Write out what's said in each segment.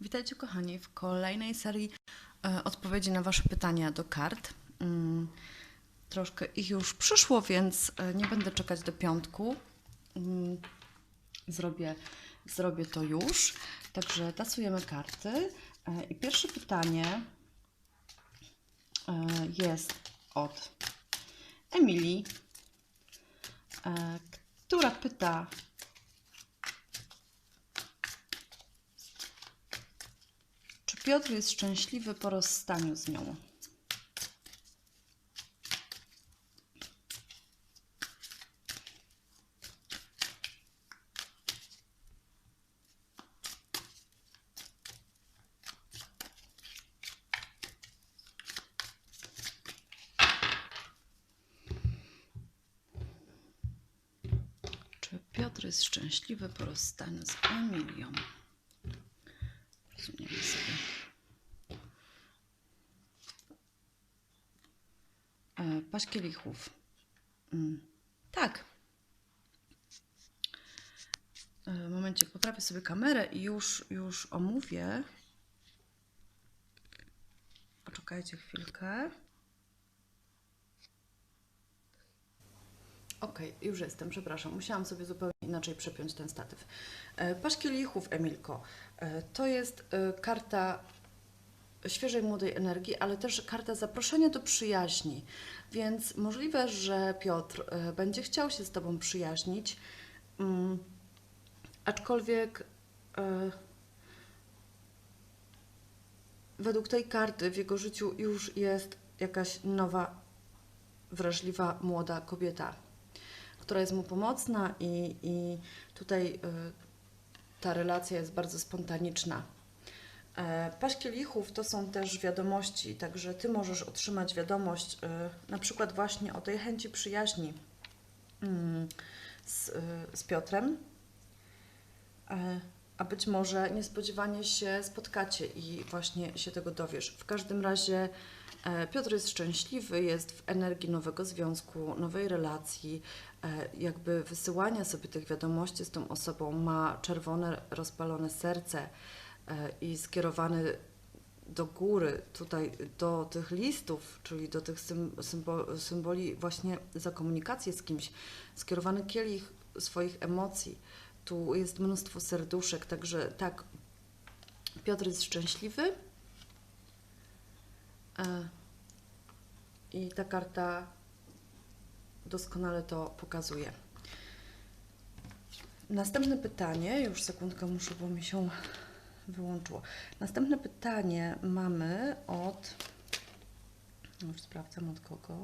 Witajcie kochani w kolejnej serii e, odpowiedzi na Wasze pytania do kart. Mm, troszkę ich już przyszło, więc e, nie będę czekać do piątku. Mm, zrobię, zrobię to już. Także tasujemy karty. E, I pierwsze pytanie jest od Emilii, która pyta, Piotr jest szczęśliwy po rozstaniu z nią? Piotr jest szczęśliwy po rozstaniu z Emilią? Rozumiem sobie. E, Paść kielichów. Mm, tak. E, Momencie, poprawię sobie kamerę i już, już omówię. Poczekajcie chwilkę. Okej, już jestem, przepraszam. Musiałam sobie zupełnie inaczej przepiąć ten statyw. E, Paść kielichów, Emilko. E, To jest e, karta świeżej, młodej energii, ale też karta zaproszenia do przyjaźni. Więc możliwe, że Piotr e, będzie chciał się z Tobą przyjaźnić, mm, aczkolwiek e, według tej karty w jego życiu już jest jakaś nowa, wrażliwa, młoda kobieta, która jest mu pomocna i, i tutaj e, ta relacja jest bardzo spontaniczna. E, Paść kielichów to są też wiadomości, także Ty możesz otrzymać wiadomość e, na przykład właśnie o tej chęci przyjaźni mm, z, e, z Piotrem, a być może niespodziewanie się spotkacie i właśnie się tego dowiesz. W każdym razie Piotr jest szczęśliwy, jest w energii nowego związku, nowej relacji, jakby wysyłania sobie tych wiadomości z tą osobą, ma czerwone, rozpalone serce i skierowany do góry, tutaj do tych listów, czyli do tych sym, symbo, symboli właśnie za komunikację z kimś, skierowany kielich swoich emocji. Tu jest mnóstwo serduszek, także tak, Piotr jest szczęśliwy. E, I ta karta doskonale to pokazuje. Następne pytanie, już sekundkę muszę, bo mi się wyłączyło. Następne pytanie mamy od. Już sprawdzam od kogo.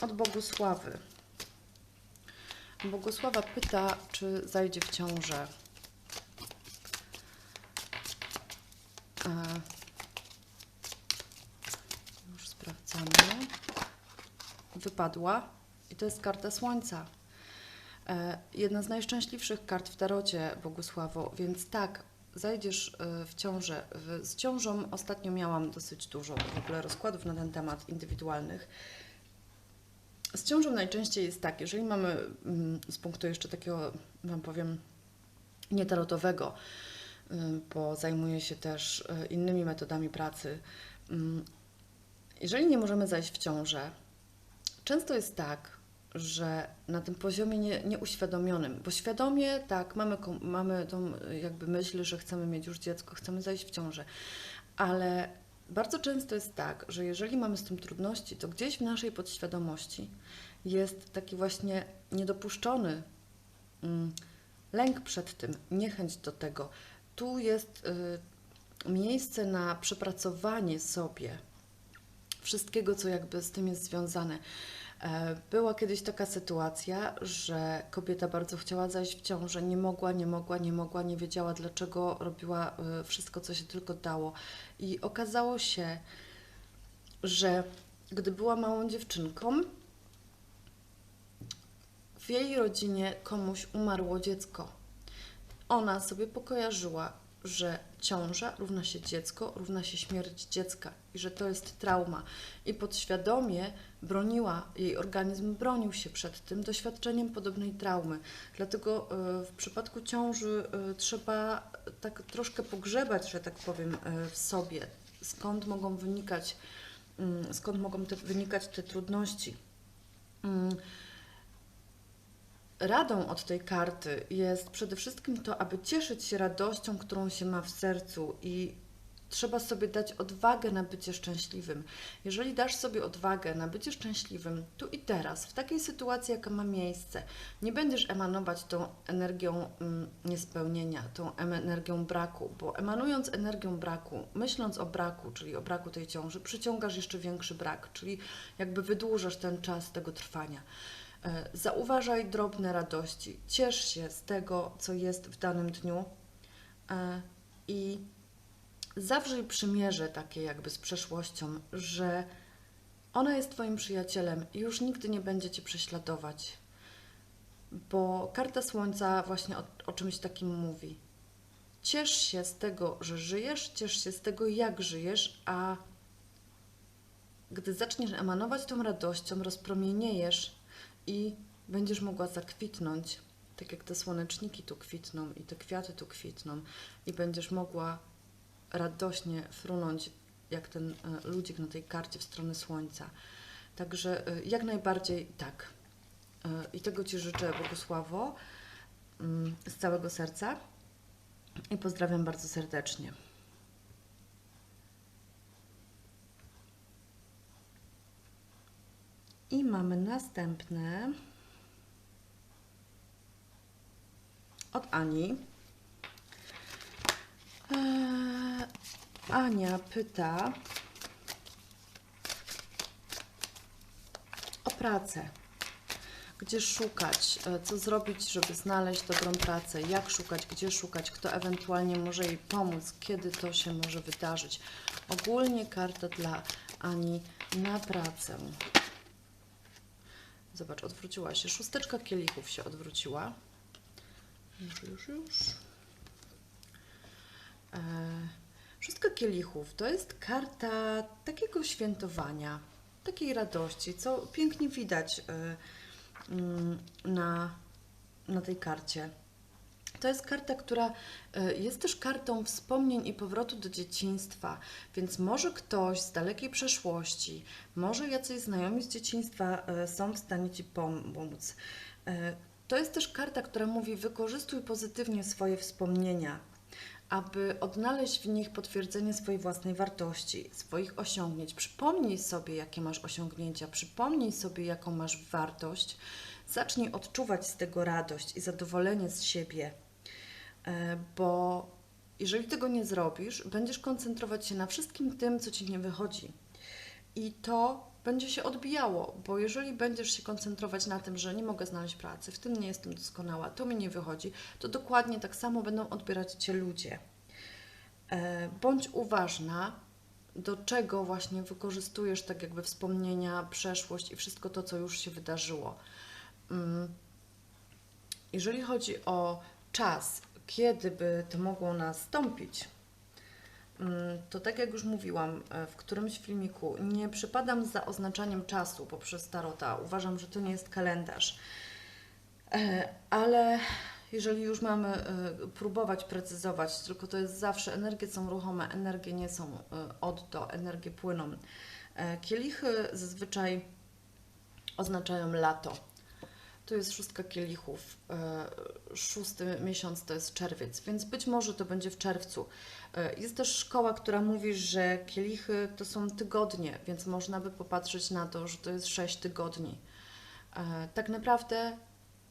Od Bogusławy. Bogusława pyta, czy zajdzie w ciążę. E, już sprawdzamy. Wypadła i to jest karta Słońca. E, Jedna z najszczęśliwszych kart w tarocie, Bogusławo, więc tak, zajdziesz e, w ciążę. Z ciążą ostatnio miałam dosyć dużo w ogóle rozkładów na ten temat indywidualnych. Z ciążą najczęściej jest tak, jeżeli mamy mm, z punktu jeszcze takiego, Wam powiem, nietarotowego, y, bo zajmuję się też y, innymi metodami pracy. Mm, Jeżeli nie możemy zajść w ciążę, często jest tak, że na tym poziomie nie, nieuświadomionym, bo świadomie tak, mamy, mamy tą jakby myśl, że chcemy mieć już dziecko, chcemy zajść w ciążę, ale bardzo często jest tak, że jeżeli mamy z tym trudności, to gdzieś w naszej podświadomości jest taki właśnie niedopuszczony mm, lęk przed tym, niechęć do tego. Tu jest y, miejsce na przepracowanie sobie wszystkiego, co jakby z tym jest związane. E, Była kiedyś taka sytuacja, że kobieta bardzo chciała zajść w ciążę, nie mogła, nie mogła, nie mogła, nie wiedziała dlaczego, robiła e, wszystko, co się tylko dało. I okazało się, że gdy była małą dziewczynką, w jej rodzinie komuś umarło dziecko. Ona sobie pokojarzyła, że ciąża równa się dziecko, równa się śmierć dziecka i że to jest trauma. I podświadomie broniła, jej organizm bronił się przed tym doświadczeniem podobnej traumy. Dlatego e, w przypadku ciąży e, trzeba tak troszkę pogrzebać, że tak powiem, e, w sobie, skąd mogą wynikać, mm, skąd mogą te, wynikać te trudności. Radą od tej karty jest przede wszystkim to, aby cieszyć się radością, którą się ma w sercu i trzeba sobie dać odwagę na bycie szczęśliwym. Jeżeli dasz sobie odwagę na bycie szczęśliwym tu i teraz, w takiej sytuacji, jaka ma miejsce, nie będziesz emanować tą energią mm, niespełnienia, tą energią braku, bo emanując energią braku, myśląc o braku, czyli o braku tej ciąży, przyciągasz jeszcze większy brak, czyli jakby wydłużasz ten czas tego trwania. E, Zauważaj drobne radości, ciesz się z tego, co jest w danym dniu e, i zawrzyj przymierze takie jakby z przeszłością, że ona jest Twoim przyjacielem i już nigdy nie będzie Cię prześladować. Bo karta Słońca właśnie o, o czymś takim mówi. Ciesz się z tego, że żyjesz, ciesz się z tego, jak żyjesz, a gdy zaczniesz emanować tą radością, rozpromieniejesz i będziesz mogła zakwitnąć, tak jak te słoneczniki tu kwitną i te kwiaty tu kwitną, i będziesz mogła radośnie frunąć, jak ten e, ludzik na tej karcie w stronę słońca. Także e, jak najbardziej tak. E, I tego Ci życzę, Bogusławo, mm, z całego serca i pozdrawiam bardzo serdecznie. I mamy następne od Ani. Eee, Ania pyta o pracę. Gdzie szukać, e, co zrobić, żeby znaleźć dobrą pracę, jak szukać, gdzie szukać, kto ewentualnie może jej pomóc, kiedy to się może wydarzyć. Ogólnie karta dla Ani na pracę. Zobacz, odwróciła się. Szósteczka kielichów się odwróciła. Już, już, już. E, szóstka kielichów to jest karta takiego świętowania, takiej radości, co pięknie widać e, mm, na, na tej karcie. To jest karta, która e, jest też kartą wspomnień i powrotu do dzieciństwa, więc może ktoś z dalekiej przeszłości, może jacyś znajomi z dzieciństwa e, są w stanie Ci pomóc. E, To jest też karta, która mówi: wykorzystuj pozytywnie swoje wspomnienia, aby odnaleźć w nich potwierdzenie swojej własnej wartości, swoich osiągnięć. Przypomnij sobie, jakie masz osiągnięcia, przypomnij sobie, jaką masz wartość. Zacznij odczuwać z tego radość i zadowolenie z siebie, bo jeżeli tego nie zrobisz, będziesz koncentrować się na wszystkim tym, co ci nie wychodzi. I to będzie się odbijało, bo jeżeli będziesz się koncentrować na tym, że nie mogę znaleźć pracy, w tym nie jestem doskonała, to mi nie wychodzi, to dokładnie tak samo będą odbierać cię ludzie. E, Bądź uważna, do czego właśnie wykorzystujesz tak jakby wspomnienia, przeszłość i wszystko to, co już się wydarzyło. Mm. Jeżeli chodzi o czas, kiedy by to mogło nastąpić, mm, to tak jak już mówiłam e, w którymś filmiku, nie przypadam za oznaczaniem czasu poprzez tarota. Uważam, że to nie jest kalendarz. E, Ale jeżeli już mamy e, próbować precyzować, tylko to jest zawsze, energie są ruchome, energie nie są od do, energie płyną. Kielichy zazwyczaj oznaczają lato. To jest szóstka kielichów. E, Szósty miesiąc to jest czerwiec, więc być może to będzie w czerwcu. E, Jest też szkoła, która mówi, że kielichy to są tygodnie, więc można by popatrzeć na to, że to jest sześć tygodni. E, Tak naprawdę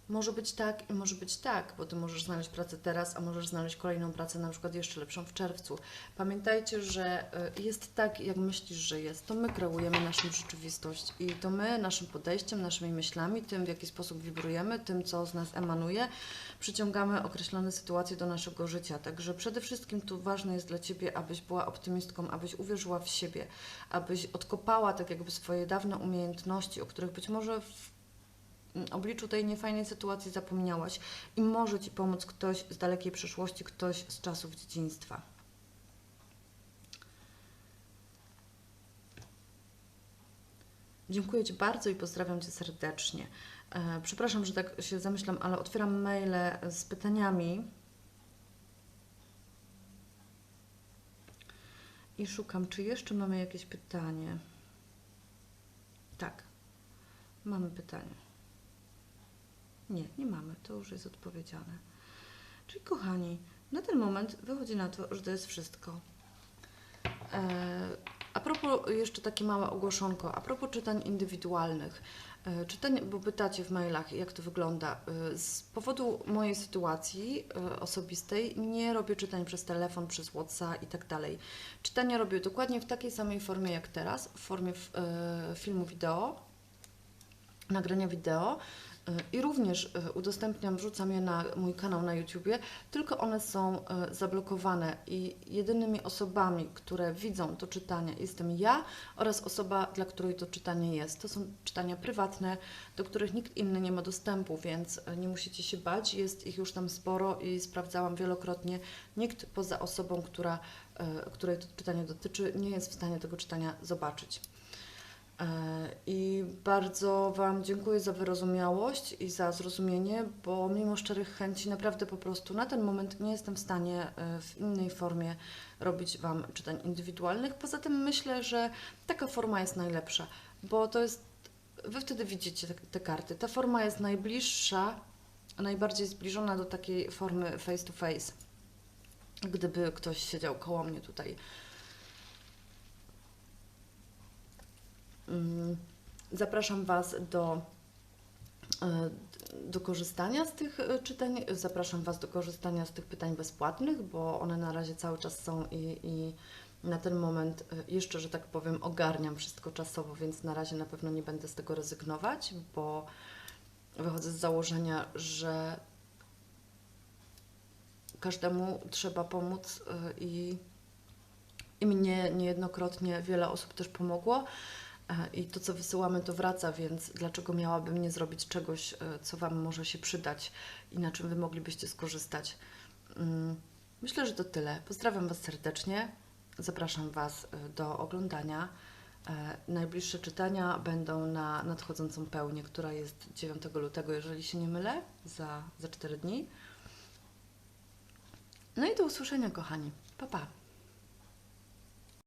może być tak i może być tak, bo ty możesz znaleźć pracę teraz, a możesz znaleźć kolejną pracę, na przykład jeszcze lepszą w czerwcu. Pamiętajcie, że y, jest tak, jak myślisz, że jest. To my kreujemy naszą rzeczywistość i to my naszym podejściem, naszymi myślami, tym w jaki sposób wibrujemy, tym co z nas emanuje, przyciągamy określone sytuacje do naszego życia. Także przede wszystkim tu ważne jest dla Ciebie, abyś była optymistką, abyś uwierzyła w siebie, abyś odkopała tak jakby swoje dawne umiejętności, o których być może w obliczu tej niefajnej sytuacji zapomniałaś i może Ci pomóc ktoś z dalekiej przeszłości, ktoś z czasów dzieciństwa. Dziękuję Ci bardzo i pozdrawiam Cię serdecznie. E, Przepraszam, że tak się zamyślam, ale otwieram maile z pytaniami i szukam, czy jeszcze mamy jakieś pytanie. Tak, mamy pytanie. Nie, nie mamy, to już jest odpowiedziane. Czyli kochani, na ten moment wychodzi na to, że to jest wszystko. E, a propos, jeszcze takie małe ogłoszonko, a propos czytań indywidualnych. E, Czytań, bo pytacie w mailach, jak to wygląda. E, Z powodu mojej sytuacji osobistej nie robię czytań przez telefon, przez WhatsApp i tak dalej. Czytania robię dokładnie w takiej samej formie jak teraz, w formie filmu wideo, nagrania wideo. E, I również e, udostępniam, wrzucam je na mój kanał na YouTubie, tylko one są e, zablokowane i jedynymi osobami, które widzą to czytanie jestem ja oraz osoba, dla której to czytanie jest. To są czytania prywatne, do których nikt inny nie ma dostępu, więc nie musicie się bać. Jest ich już tam sporo i sprawdzałam wielokrotnie. Nikt poza osobą, która, której to czytanie dotyczy, nie jest w stanie tego czytania zobaczyć. E, I bardzo Wam dziękuję za wyrozumiałość i za zrozumienie, bo mimo szczerych chęci naprawdę po prostu na ten moment nie jestem w stanie e, w innej formie robić Wam czytań indywidualnych. Poza tym myślę, że taka forma jest najlepsza, bo to jest, Wy wtedy widzicie te, te karty. Ta forma jest najbliższa, najbardziej zbliżona do takiej formy face to face. Gdyby ktoś siedział koło mnie tutaj Zapraszam Was do, e, do korzystania z tych e, czytań. Zapraszam Was do korzystania z tych pytań bezpłatnych, bo one na razie cały czas są i, i na ten moment jeszcze, że tak powiem, ogarniam wszystko czasowo, więc na razie na pewno nie będę z tego rezygnować, bo wychodzę z założenia, że każdemu trzeba pomóc i, i mnie niejednokrotnie wiele osób też pomogło. I to, co wysyłamy, to wraca, więc dlaczego miałabym nie zrobić czegoś, e, co Wam może się przydać i na czym Wy moglibyście skorzystać? Mm, Myślę, że to tyle. Pozdrawiam Was serdecznie. Zapraszam Was e, do oglądania. E, Najbliższe czytania będą na nadchodzącą pełnię, która jest 9 lutego, jeżeli się nie mylę, za, za 4 dni. No i do usłyszenia, kochani. Pa, pa.